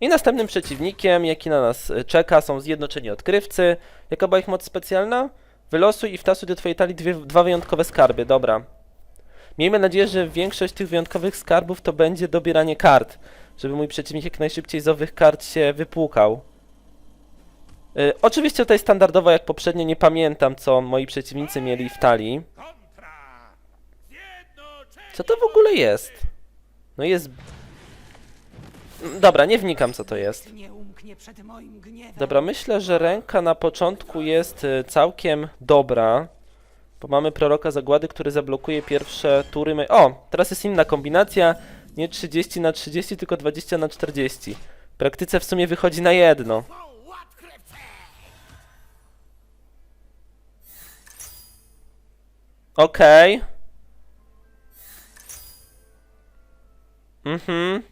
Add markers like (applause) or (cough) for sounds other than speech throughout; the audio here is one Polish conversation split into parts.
I następnym przeciwnikiem, jaki na nas y, czeka, są zjednoczeni odkrywcy. Jaka była ich moc specjalna? Wylosuj i wtasuj do twojej talii dwie, dwa wyjątkowe skarby, dobra. Miejmy nadzieję, że większość tych wyjątkowych skarbów to będzie dobieranie kart, żeby mój przeciwnik jak najszybciej z owych kart się wypłukał. Y, oczywiście tutaj standardowo, jak poprzednio, nie pamiętam, co moi przeciwnicy mieli w talii. Co to w ogóle jest? No jest... Dobra, nie wnikam, co to jest. Dobra, myślę, że ręka na początku jest y, całkiem dobra, bo mamy proroka zagłady, który zablokuje pierwsze tury. my- O, teraz jest inna kombinacja, nie 30 na 30, tylko 20 na 40. W praktyce w sumie wychodzi na jedno. Okej. Mhm.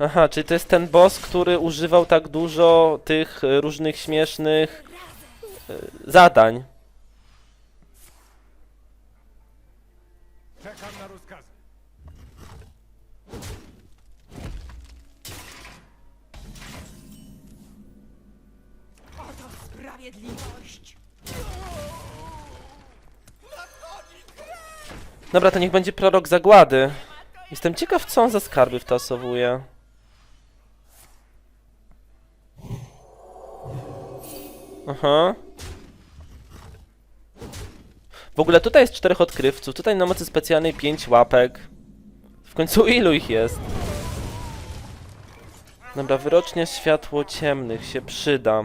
Aha, czyli to jest ten boss, który używał tak dużo tych y, różnych śmiesznych y, zadań. Czekam na rozkazy. Oto sprawiedliwość. Dobra, to niech będzie prorok zagłady. Jestem ciekaw, co on za skarby wtasowuje. Aha. W ogóle tutaj jest czterech odkrywców, tutaj na mocy specjalnej pięć łapek. W końcu (laughs) ilu ich jest? Dobra, wyrocznia światło ciemnych się przyda.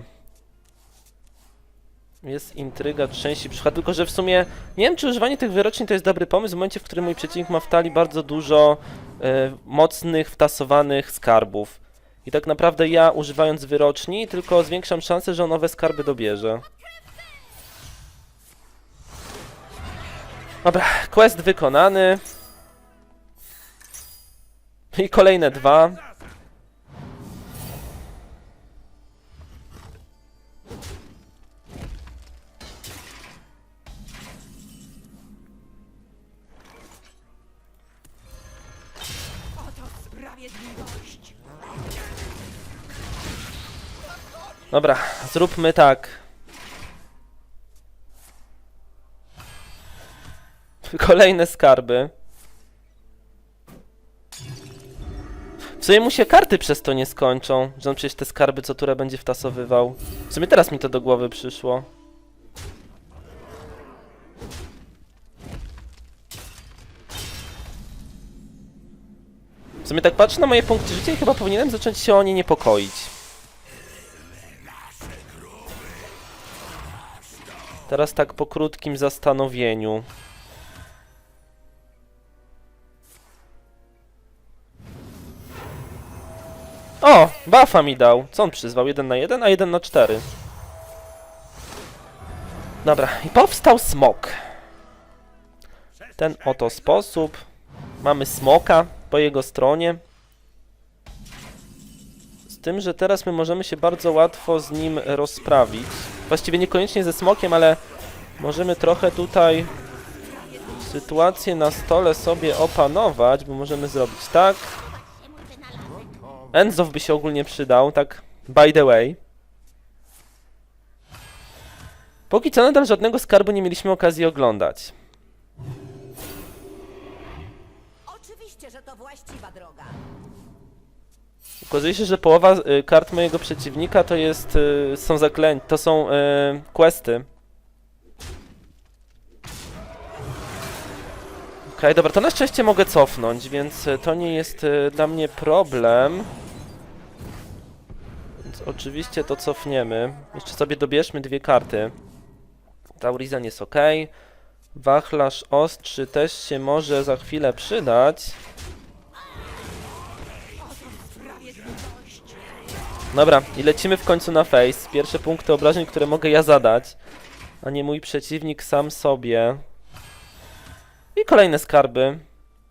Jest intryga, trzęsi brzucha, tylko że w sumie nie wiem, czy używanie tych wyroczni to jest dobry pomysł w momencie, w którym mój przeciwnik ma w talii bardzo dużo e, mocnych, wtasowanych skarbów. I tak naprawdę ja, używając wyroczni, tylko zwiększam szansę, że on nowe skarby dobierze. Dobra, quest wykonany. I kolejne dwa. Oto sprawiedliwość. Dobra, zróbmy tak. (laughs) Kolejne skarby. W sumie mu się karty przez to nie skończą, że on przecież te skarby co turę będzie wtasowywał. W sumie teraz mi to do głowy przyszło. W sumie tak patrzę na moje punkty życia i chyba powinienem zacząć się o nie niepokoić. Teraz tak po krótkim zastanowieniu. O! Buffa mi dał. Co on przyzwał? 1 na 1, a 1 na 4. Dobra, i powstał smok. Ten oto sposób. Mamy smoka po jego stronie. Z tym, że teraz my możemy się bardzo łatwo z nim rozprawić. Właściwie niekoniecznie ze smokiem, ale możemy trochę tutaj sytuację na stole sobie opanować, bo możemy zrobić tak. Enzow by się ogólnie przydał, tak by the way. Póki co nadal żadnego skarbu nie mieliśmy okazji oglądać. Oczywiście, że to właściwa droga. Okazuje się, że połowa y, kart mojego przeciwnika to jest, y, są zaklęć, to są y, questy. Okej, dobra, to na szczęście mogę cofnąć, więc to nie jest dla mnie problem. Więc oczywiście to cofniemy. Jeszcze sobie dobierzmy dwie karty. Taurizan jest ok. Wachlarz ostrzy też się może za chwilę przydać. Dobra, i lecimy w końcu na face. Pierwsze punkty obrażeń, które mogę ja zadać, a nie mój przeciwnik sam sobie. I kolejne skarby.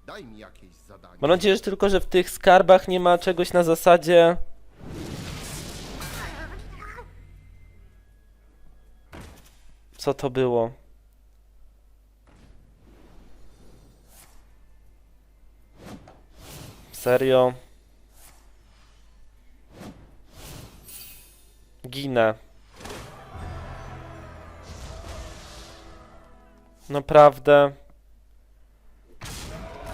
Daj mi jakieś zadanie. Mam nadzieję, że tylko, że w tych skarbach nie ma czegoś na zasadzie... Co to było? Serio? Ginę. Naprawdę.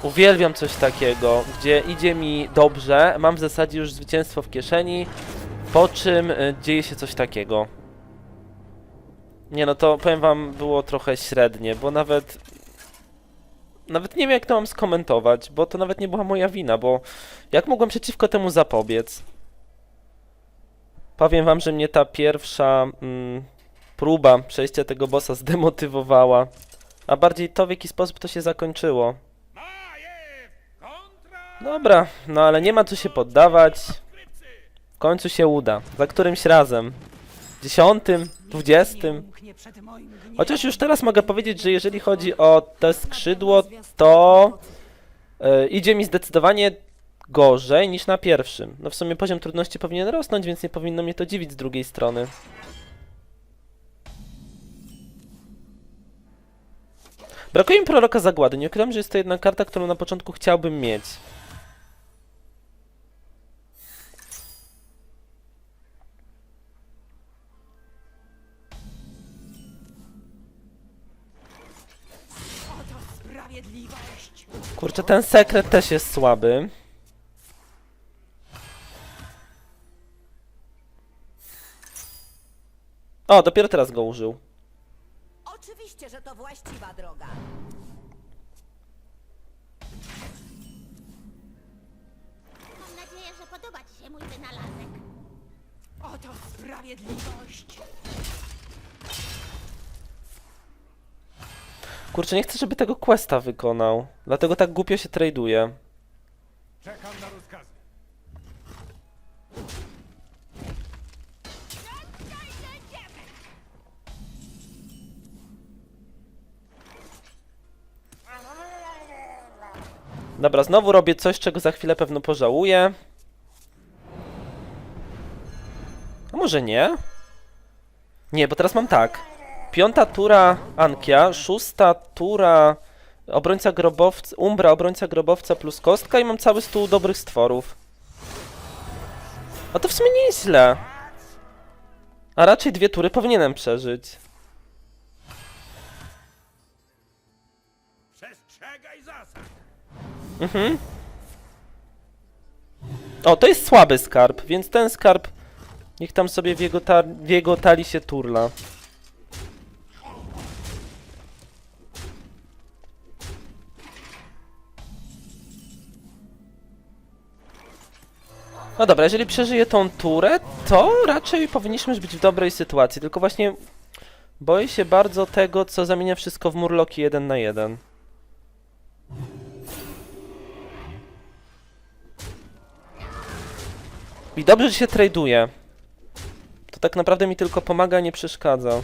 Uwielbiam coś takiego, gdzie idzie mi dobrze, mam w zasadzie już zwycięstwo w kieszeni, po czym y, dzieje się coś takiego. Nie no, to powiem wam, było trochę średnie, bo nawet... Nawet nie wiem jak to mam skomentować, bo to nawet nie była moja wina, bo jak mogłem przeciwko temu zapobiec? Powiem wam, że mnie ta pierwsza mm, próba przejścia tego bossa zdemotywowała, a bardziej to w jaki sposób to się zakończyło. Dobra, no ale nie ma co się poddawać. W końcu się uda. Za którymś razem. Dziesiątym, dwudziestym. Chociaż już teraz mogę powiedzieć, że jeżeli chodzi o te skrzydło, to e, idzie mi zdecydowanie gorzej niż na pierwszym. No w sumie poziom trudności powinien rosnąć, więc nie powinno mnie to dziwić z drugiej strony. Brakuje mi proroka zagłady. Nie ukrywam, że jest to jedna karta, którą na początku chciałbym mieć. Kurczę, ten sekret też jest słaby. O, dopiero teraz go użył. Oczywiście, że to właściwa droga. Mam nadzieję, że podoba Ci się mój wynalazek. Oto sprawiedliwość. Kurczę, nie chcę, żeby tego questa wykonał. Dlatego tak głupio się traduje. Dobra, znowu robię coś, czego za chwilę pewno pożałuję. A może nie? Nie, bo teraz mam tak. Piąta tura Ankia, szósta tura obrońca grobowca, Umbra, obrońca grobowca plus kostka i mam cały stół dobrych stworów. A to w sumie nie jest źle. A raczej dwie tury powinienem przeżyć. Przestrzegaj zasad! Mhm. O, to jest słaby skarb, więc ten skarb niech tam sobie w jego, w jego się turla. No dobra, jeżeli przeżyję tą turę, to raczej powinniśmy być w dobrej sytuacji, tylko właśnie boję się bardzo tego, co zamienia wszystko w murloki 1 na 1. I dobrze, że się traduje. To tak naprawdę mi tylko pomaga, nie przeszkadza.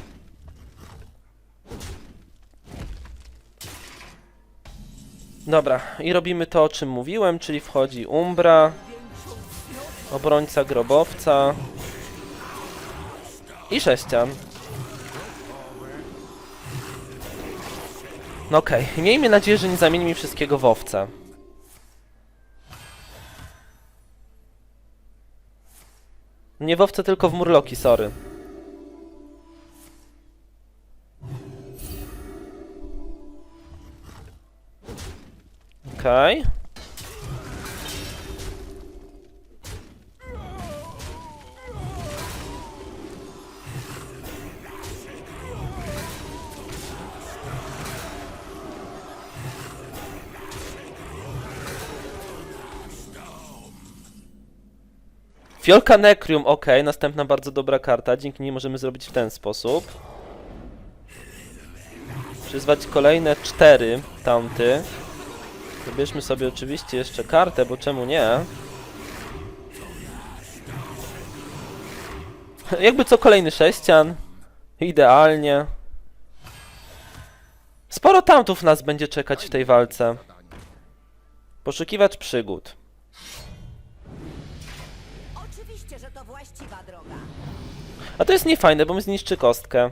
Dobra, i robimy to, o czym mówiłem, czyli wchodzi Umbra, obrońca grobowca i sześcian. No okej, miejmy nadzieję, że nie zamieni mi wszystkiego w owce. Nie w owce, tylko w murloki, sorry. Okej. Fiolka Nekrium, ok, następna bardzo dobra karta, dzięki niej możemy zrobić w ten sposób. Przyzwać kolejne cztery tamty. Wybierzmy sobie oczywiście jeszcze kartę, bo czemu nie? (laughs) Jakby co kolejny sześcian. Idealnie. Sporo tamtów nas będzie czekać w tej walce. Poszukiwacz przygód. A to jest niefajne, bo mi zniszczy kostkę.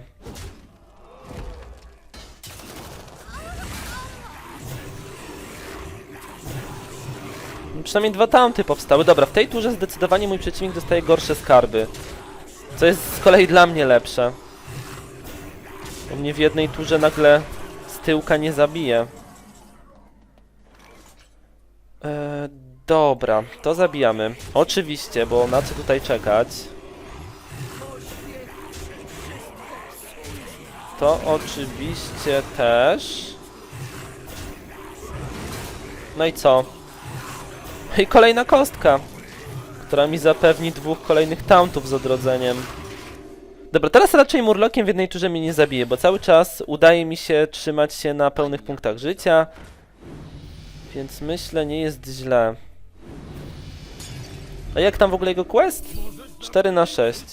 Przynajmniej dwa taunty powstały. Dobra, w tej turze zdecydowanie mój przeciwnik dostaje gorsze skarby. Co jest z kolei dla mnie lepsze. Bo mnie w jednej turze nagle z tyłka nie zabije. E, dobra, to zabijamy. Oczywiście, bo na co tutaj czekać? To oczywiście też. No i co? I kolejna kostka, która mi zapewni dwóch kolejnych tauntów z odrodzeniem. Dobra, teraz raczej murlokiem w jednej turze mnie nie zabije, bo cały czas udaje mi się trzymać się na pełnych punktach życia. Więc myślę, nie jest źle. A jak tam w ogóle jego quest? 4 na 6.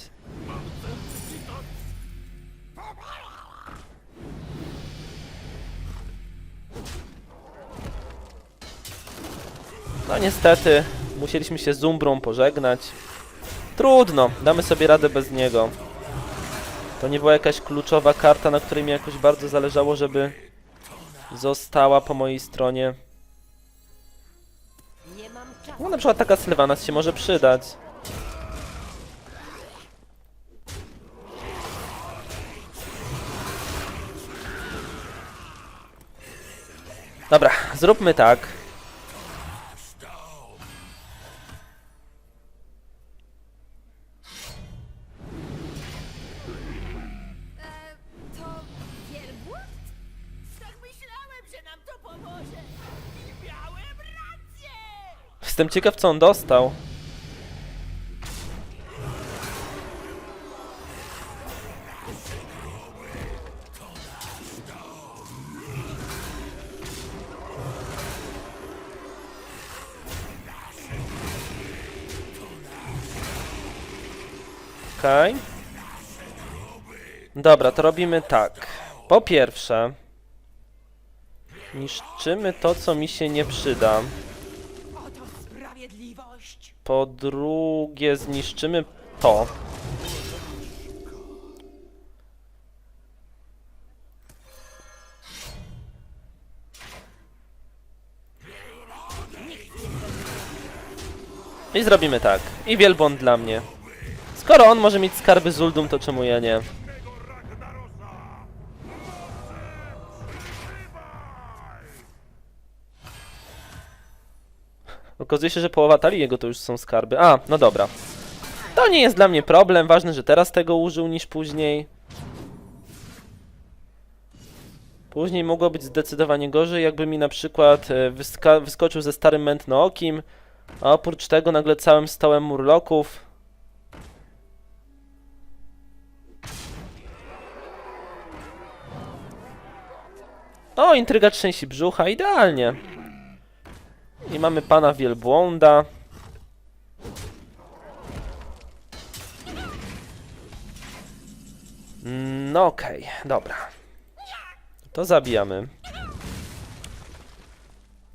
No niestety, musieliśmy się z Umbrą pożegnać. Trudno, damy sobie radę bez niego. To nie była jakaś kluczowa karta, na której mi jakoś bardzo zależało, żeby została po mojej stronie. No na przykład taka Sylvanas się może przydać. Dobra, zróbmy tak. Jestem ciekaw, co on dostał. Okej. Dobra, to robimy tak. Po pierwsze, niszczymy to, co mi się nie przyda. Po drugie, zniszczymy to. I zrobimy tak. I wielbłąd dla mnie. Skoro on może mieć skarby z Uldum, to czemu ja nie? Okazuje się, że połowa talii jego to już są skarby. A, no dobra. To nie jest dla mnie problem. Ważne, że teraz tego użył niż później. Później mogło być zdecydowanie gorzej, jakby mi na przykład e, wyskoczył ze starym mętnookim, a oprócz tego nagle całym stołem murloków. O, intryga trzęsi brzucha, idealnie. I mamy pana wielbłąda. No okej, dobra. To zabijamy.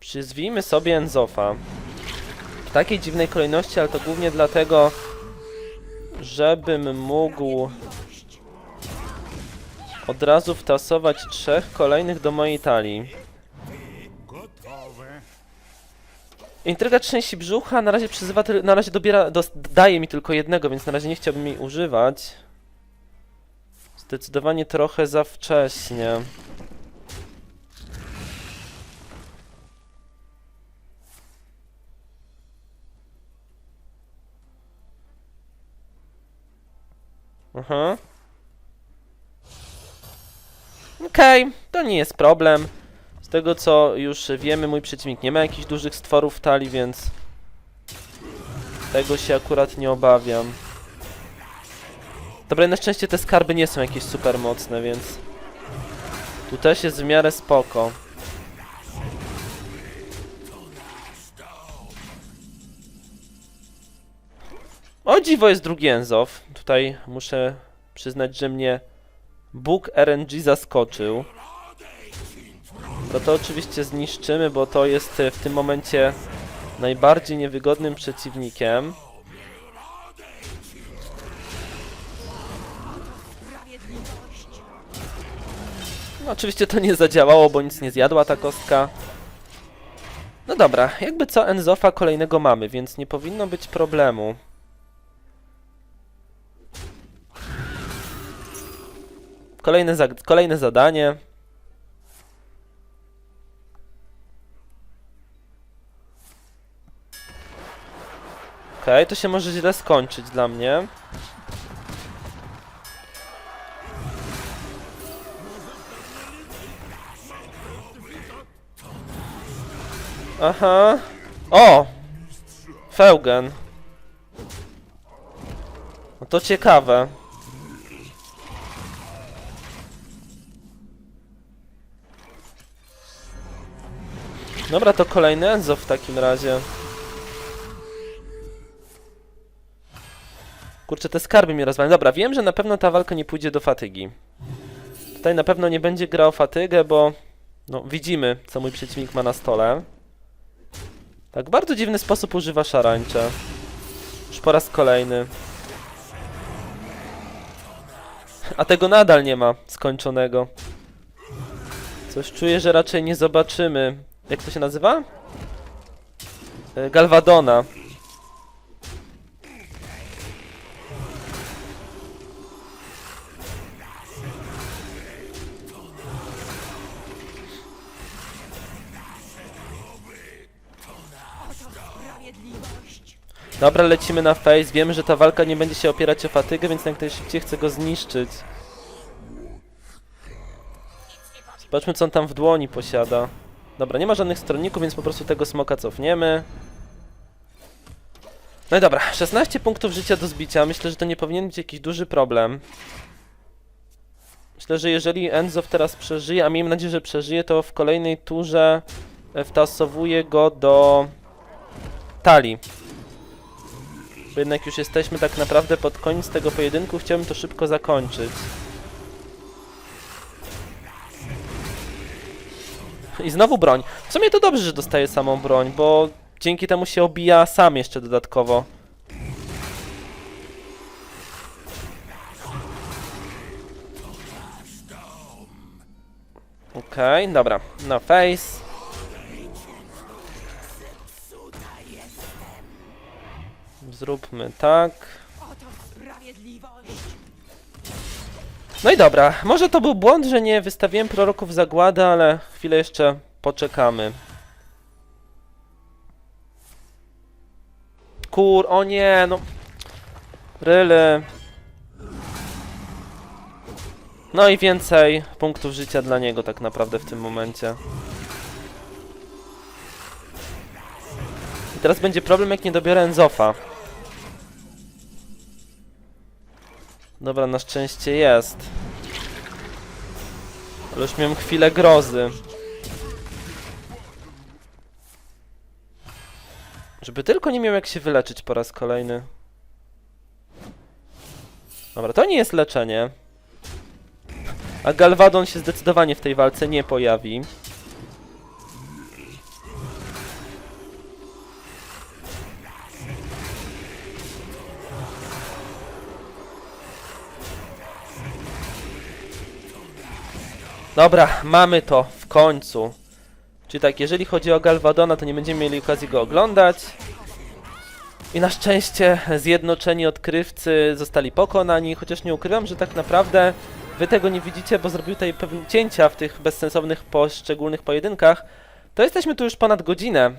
Przyzwijmy sobie Enzofa. W takiej dziwnej kolejności, ale to głównie dlatego, żebym mógł od razu wtasować trzech kolejnych do mojej talii. Intryga trzęsi brzucha, na razie przyzywa, na razie dobiera, daje mi tylko jednego, więc na razie nie chciałbym jej używać. Zdecydowanie trochę za wcześnie. Aha. Okej, to nie jest problem. Tego co już wiemy, mój przeciwnik nie ma jakichś dużych stworów w talii, więc tego się akurat nie obawiam. Dobra, na szczęście te skarby nie są jakieś super mocne, więc tu też jest w miarę spoko. O dziwo jest drugi Enzow. Tutaj muszę przyznać, że mnie Bóg RNG zaskoczył. No to oczywiście zniszczymy, bo to jest e, w tym momencie najbardziej niewygodnym przeciwnikiem. No oczywiście to nie zadziałało, bo nic nie zjadła ta kostka. No dobra, jakby co Enzofa kolejnego mamy, więc nie powinno być problemu. Kolejne, za kolejne zadanie. To się może źle skończyć dla mnie. Aha. O! Feugen. No to ciekawe. Dobra, to kolejny Enzo w takim razie. Kurczę, te skarby mi rozwalają. Dobra, wiem, że na pewno ta walka nie pójdzie do fatygi. Tutaj na pewno nie będzie grał fatygę, bo... No, widzimy, co mój przeciwnik ma na stole. Tak, bardzo dziwny sposób używa szarańcze. Już po raz kolejny. A tego nadal nie ma skończonego. Coś czuję, że raczej nie zobaczymy. Jak to się nazywa? E, Dobra, lecimy na face. Wiemy, że ta walka nie będzie się opierać o fatygę, więc jak najszybciej chcę go zniszczyć. Zobaczmy, co on tam w dłoni posiada. Dobra, nie ma żadnych stronników, więc po prostu tego smoka cofniemy. No i dobra, 16 punktów życia do zbicia. Myślę, że to nie powinien być jakiś duży problem. Myślę, że jeżeli Enzo teraz przeżyje, a miejmy nadzieję, że przeżyje, to w kolejnej turze e, wtasowuje go do talii. Jednak już jesteśmy tak naprawdę pod koniec tego pojedynku, chciałbym to szybko zakończyć. I znowu broń. W sumie to dobrze, że dostaje samą broń, bo dzięki temu się obija sam jeszcze dodatkowo. Okej, dobra. Na face. Zróbmy tak. No i dobra, może to był błąd, że nie wystawiłem proroków zagłady, ale chwilę jeszcze poczekamy. Kur, o nie, no. Ryle. No i więcej punktów życia dla niego tak naprawdę w tym momencie. I teraz będzie problem, jak nie dobiorę Enzofa. Dobra, na szczęście jest. Ale już miałem chwilę grozy. Żeby tylko nie miał jak się wyleczyć po raz kolejny. Dobra, to nie jest leczenie. A Galvadon się zdecydowanie w tej walce nie pojawi. Dobra, mamy to w końcu. Czyli tak, jeżeli chodzi o Galvadona, to nie będziemy mieli okazji go oglądać. I na szczęście zjednoczeni odkrywcy zostali pokonani, chociaż nie ukrywam, że tak naprawdę wy tego nie widzicie, bo zrobił tutaj pewne cięcia w tych bezsensownych poszczególnych pojedynkach. To jesteśmy tu już ponad godzinę.